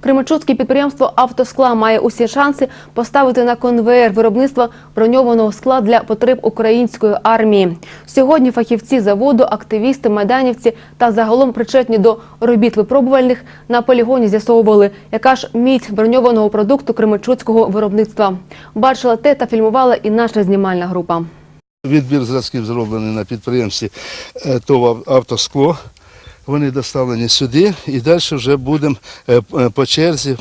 Кременчуцьке підприємство «Автоскла» має усі шанси поставити на конвеєр виробництва броньованого скла для потреб української армії. Сьогодні фахівці заводу, активісти, майданівці та загалом причетні до робіт випробувальних на полігоні з'ясовували, яка ж міць броньованого продукту кременчуцького виробництва. Бачила те та фільмувала і наша знімальна група. Відбір зразків зроблений на підприємстві е, ТОВ «Автоскло». Вони доставлені сюди і далі вже будемо е, по черзі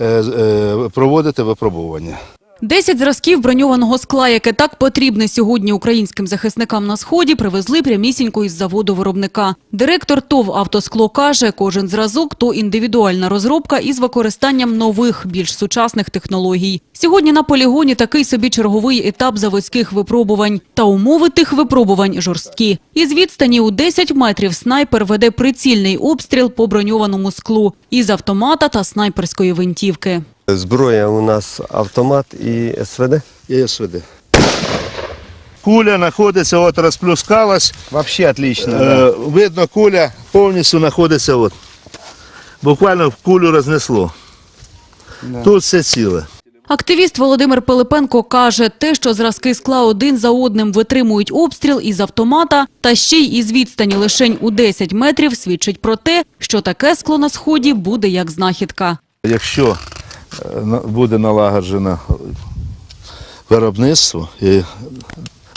е, е, проводити випробування. Десять зразків броньованого скла, яке так потрібне сьогодні українським захисникам на сході, привезли прямісінько із заводу виробника. Директор ТОВ «Автоскло» каже, кожен зразок – то індивідуальна розробка із використанням нових, більш сучасних технологій. Сьогодні на полігоні такий собі черговий етап заводських випробувань. Та умови тих випробувань жорсткі. Із відстані у 10 метрів снайпер веде прицільний обстріл по броньованому склу із автомата та снайперської винтівки. Зброя у нас автомат і СВД. І СВД. Куля знаходиться, от розплюскалась. Вообще отлично. Е, видно, куля повністю знаходиться. От. Буквально в кулю рознесло. Тут все ціле. Активіст Володимир Пилипенко каже, те, що зразки скла один за одним витримують обстріл із автомата, та ще й із відстані лишень у 10 метрів, свідчить про те, що таке скло на сході буде як знахідка. Якщо буде налагоджено виробництво і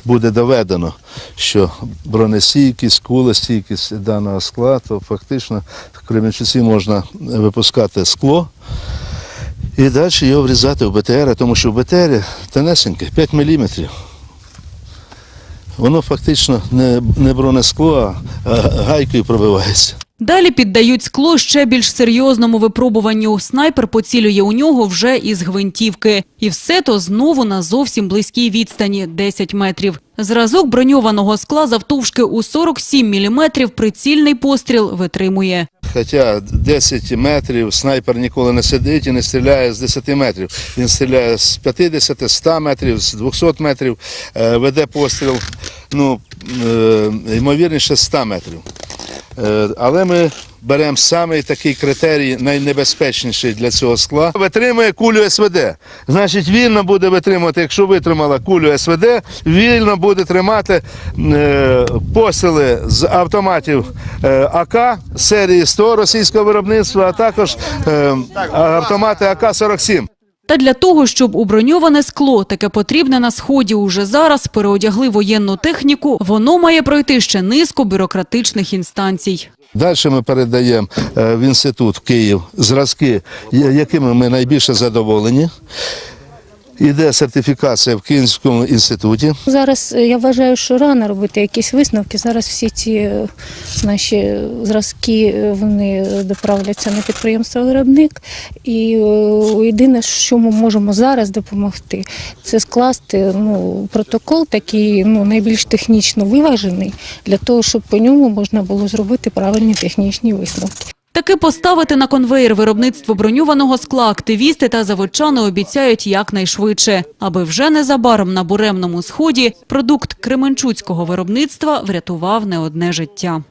буде доведено, що бронестійкість, кулестійкість даного скла, то фактично в Кременчуці можна випускати скло і далі його врізати в БТР, тому що в БТР тонесеньке, 5 мм. Воно фактично не бронескло, а гайкою пробивається. Далі піддають скло ще більш серйозному випробуванню. Снайпер поцілює у нього вже із гвинтівки. І все то знову на зовсім близькій відстані – 10 метрів. Зразок броньованого скла завтовшки у 47 міліметрів прицільний постріл витримує. Хоча 10 метрів снайпер ніколи не сидить і не стріляє з 10 метрів. Він стріляє з 50, 100 метрів, з 200 метрів, е, веде постріл, ну, е, ймовірніше 100 метрів. Е, Але ми беремо самий такий критерій, найнебезпечніший для цього скла. Витримує кулю СВД. Значить, вільно буде витримувати, якщо витримала кулю СВД, вільно буде тримати е, постріли з автоматів е, АК серії 100 російського виробництва, а також автомати АК-47. Та для того, щоб у броньоване скло, таке потрібне на сході уже зараз, переодягли воєнну техніку, воно має пройти ще низку бюрократичних інстанцій. Далі ми передаємо е, в інститут в Київ зразки, якими ми найбільше задоволені. Іде сертифікація в Київському інституті. Зараз е, я вважаю, що рано робити якісь висновки. Зараз всі ці е, наші зразки е, вони доправляться на підприємство виробник. І єдине, що ми можемо зараз допомогти, це скласти ну, протокол такий ну, найбільш технічно виважений, для того, щоб по ньому можна було зробити правильні технічні висновки. Таки поставити на конвеєр виробництво броньованого скла активісти та заводчани обіцяють якнайшвидше, аби вже незабаром на буремному сході продукт кременчуцького виробництва врятував не одне життя.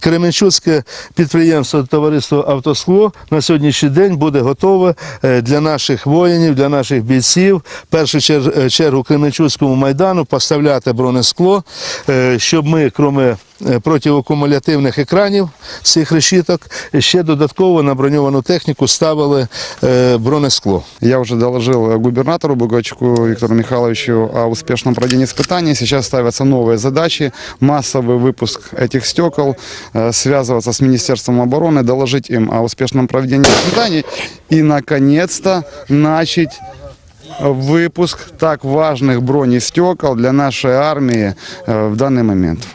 Кременчуцьке підприємство товариство Автоскло на сьогоднішній день буде готове е, для наших воїнів, для наших бійців, в першу е, чергу Кременчуцькому майдану поставляти бронескло, е, щоб ми, крім е, протиокумулятивних екранів цих решіток, ще додатково на броньовану техніку ставили е, бронескло. Я уже доложил губернатору Бугачку Виктору Михайловичу о успешном проведении испытаний. Сейчас ставятся новые задачи. Массовый выпуск этих стекол, э, связываться с Министерством обороны, доложить им о успешном проведении испытаний и, наконец-то, начать выпуск так важных бронестекол для нашей армии э, в данный момент.